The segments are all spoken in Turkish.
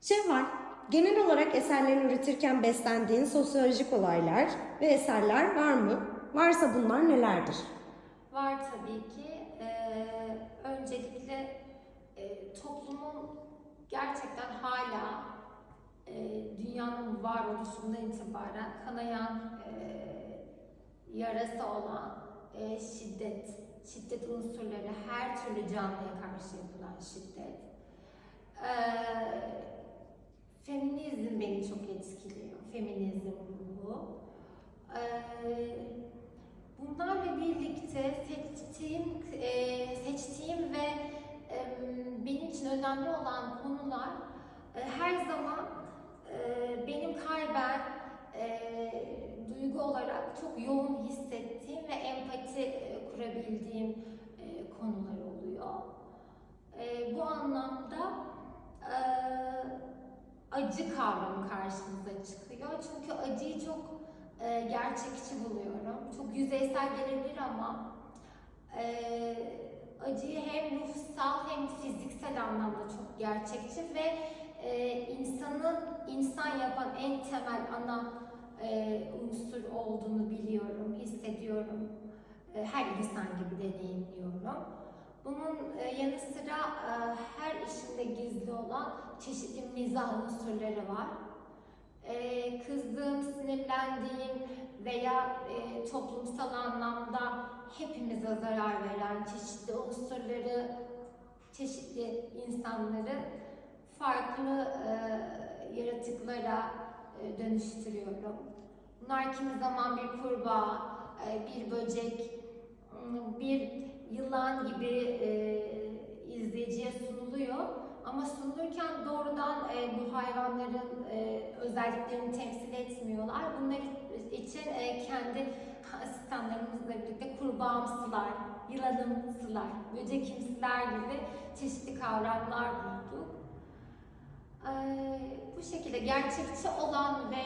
Şevval, genel olarak eserlerini üretirken beslendiğin sosyolojik olaylar ve eserler var mı? Varsa bunlar nelerdir? Var tabii ki. Ee, öncelikle e, toplumun gerçekten hala e, dünyanın varoluşundan itibaren kanayan e, yarası olan e, şiddet, şiddet unsurları, her türlü canlıya karşı yapılan şiddet. Ee, feminizm beni çok etkiliyor. Feminizm ruhu. Ee, Bunlarla birlikte seçtiğim, e, seçtiğim ve benim için önemli olan konular e, her zaman e, benim kalben e, duygu olarak çok yoğun hissettiğim ve empati e, kurabildiğim e, konular oluyor. E, bu anlamda e, acı kavramı karşımıza çıkıyor. Çünkü acıyı çok e, gerçekçi buluyorum. Çok yüzeysel gelebilir ama e, acıyı hem ruhsal hem fiziksel anlamda çok gerçekçi ve e, insanın insan yapan en temel ana e, unsur olduğunu biliyorum, hissediyorum. E, her insan gibi deneyimliyorum. Bunun e, yanı sıra e, her işinde gizli olan çeşitli mizah unsurları var e, kızdığım, sinirlendiğim veya e, toplumsal anlamda hepimize zarar veren çeşitli unsurları, çeşitli insanları farklı e, yaratıklara e, dönüştürüyorum. Bunlar kimi zaman bir kurbağa, e, bir böcek, bir yılan gibi e, e, bu hayvanların e, özelliklerini temsil etmiyorlar. Bunlar için e, kendi asistanlarımızla birlikte kurbağamsılar, yılanımsılar, böcekimsiler gibi çeşitli kavramlar bulduk. Bu şekilde gerçekçi olan ve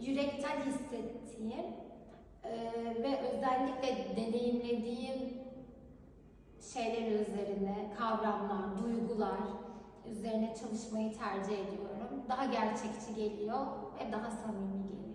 yürekten hissettiğim ve özellikle deneyimlediğim şeyler üzerine, kavramlar, duygular üzerine çalışmayı tercih ediyorum. Daha gerçekçi geliyor ve daha samimi geliyor.